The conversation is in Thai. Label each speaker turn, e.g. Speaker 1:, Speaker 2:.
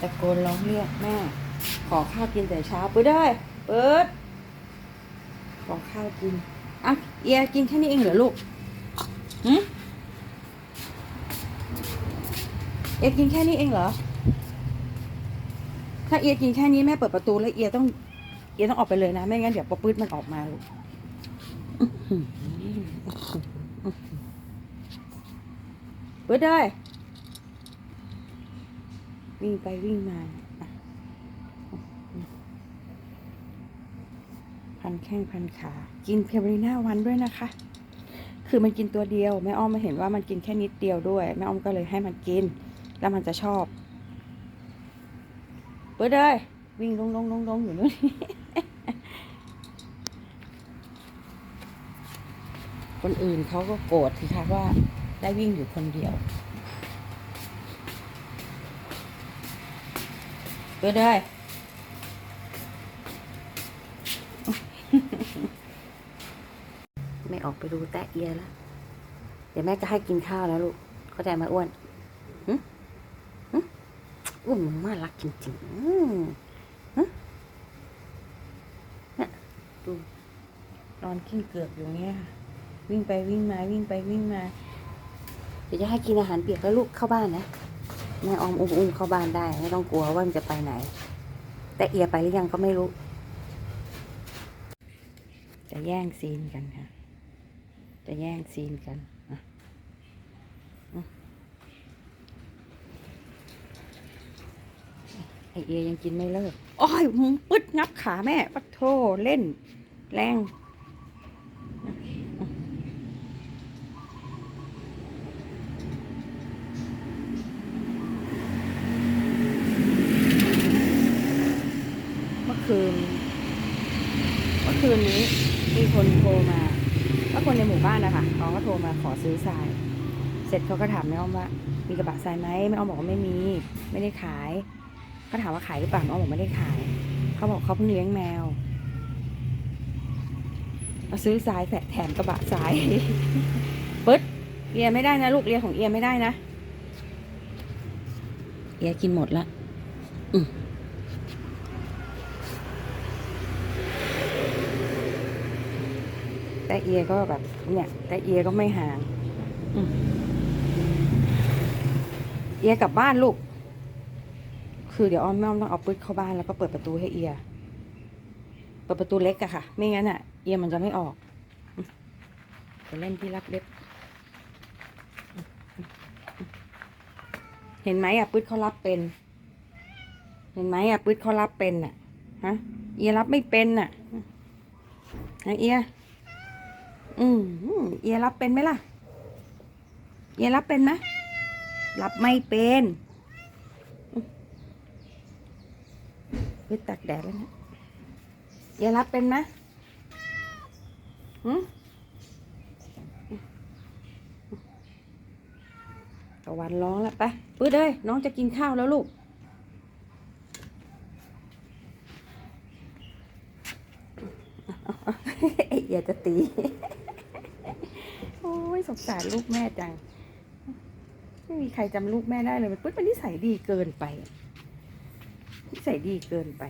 Speaker 1: ตะโกนร้องเรียกแม่ ขอข้าวกินแต่เช้าเปิดได้ เปิด ขอข้าวกินอะเอียกินแค่นี้เองเหรอลูกหืมเอียกินแค่นี้เองเหรอ ถ้าเอียกินแค่นี้แม่เปิดประตูแล้วเอียต้อง เอียต้องออกไปเลยนะ ไม่งั้นเดี๋ยวปะปื้ดมันออกมาลูกเปิดได้ วิ่งไปวิ่งมาพันแข้งพันขา กินเพลหน้าวันด้วยนะคะ คือมันกินตัวเดียวแม่อ้อมมาเห็นว่ามันกินแค่นิดเดียวด้วยแม่อ้อมก็เลยให้มันกิน แล้วมันจะชอบเปิดเลยวิ่งลงลงลงลงอยู่นู่นคนอื่นเขาก็โกรธสิคะว่าได้วิ่งอยู่คนเดียว เปิดเลยไม่ออกไปดูแตะเอียแล้ว เดี๋ยวแม่จะให้กินข้าวแล้วลูก เข้าใจไหมอ้วนหึหึอ้วนมันน่ารักจริงๆอืมหึเนี่ยดูนอนกิ้งเกือกอยู่เนี้ยค่ะวิ่งไปวิ่งมาวิ่งไปวิ่งมา เดี๋ยวจะให้กินอาหารเปียกแล้วลูกเข้าบ้านนะ แม่ออมอุ้มอุ้มเข้าบ้านได้ ไม่ต้องกลัวว่ามันจะไปไหน แต่เอียไปหรือยังก็ไม่รู้ จะแย่งซีนกันค่ะ จะแย่งซีนกันอะอืมไอเอียยังกินไม่เลิก อ้อยมึงปึ๊ดงับขาแม่ปัดโทเล่น แรง เมื่อคืน เมื่อ คนนี้มีคนโทรมาว่าคนในหมู่บ้านนะคะเขาก็โทรมาขอซื้อทราย เสร็จเขาก็ถามแม่อ้อมว่า มีกระบะทรายไหมแม่อ้อมบอกว่าไม่มี ไม่ได้ขาย ก็ถามว่าขายหรือเปล่าแม่อ้อมบอกไม่ได้ขาย เขาบอกเขาเพิ่งเลี้ยงแมวมาซื้อทรายแถมกระบะทรายปึ๊ดเอียไม่ได้นะ ลูกเรียของเอียไม่ได้นะ เอียกินหมดละอืม แต่ เอียก็แบบ เนี่ยแต่เอียก็ไม่ห่างอืมเอียกลับบ้านลูก คือเดี๋ยวอ้อมแม่อ้อมต้องเอาปื๊ดเข้าบ้านแล้วก็เปิดประตูให้เอีย เปิดประตูเล็กอะค่ะ ไม่งั้นอะเอียมันจะไม่ออกอืมจะเล่นที่รักเล็บอืมอืมอืมเห็นไหมอะปื๊ดเขารับเป็น เห็นไหมอะปื๊ดเขารับเป็นอะฮะ เอียรับไม่เป็นอะฮะเอีย อืมเอียรับเป็นไหมล่ะ เอียรับเป็นไหมรับไม่เป็นไปตักแดดแล้วเนะเอียรับเป็นไหมหืมตะวันร้องแล้วไปปื้ดเลยน้องจะกินข้าวแล้วลูกอเอียจะตี สงสารลูกแม่จัง ไม่มีใครจำลูกแม่ได้เลยมันปุ๊บมันนิสัยดีเกินไปนิสัยดีเกินไป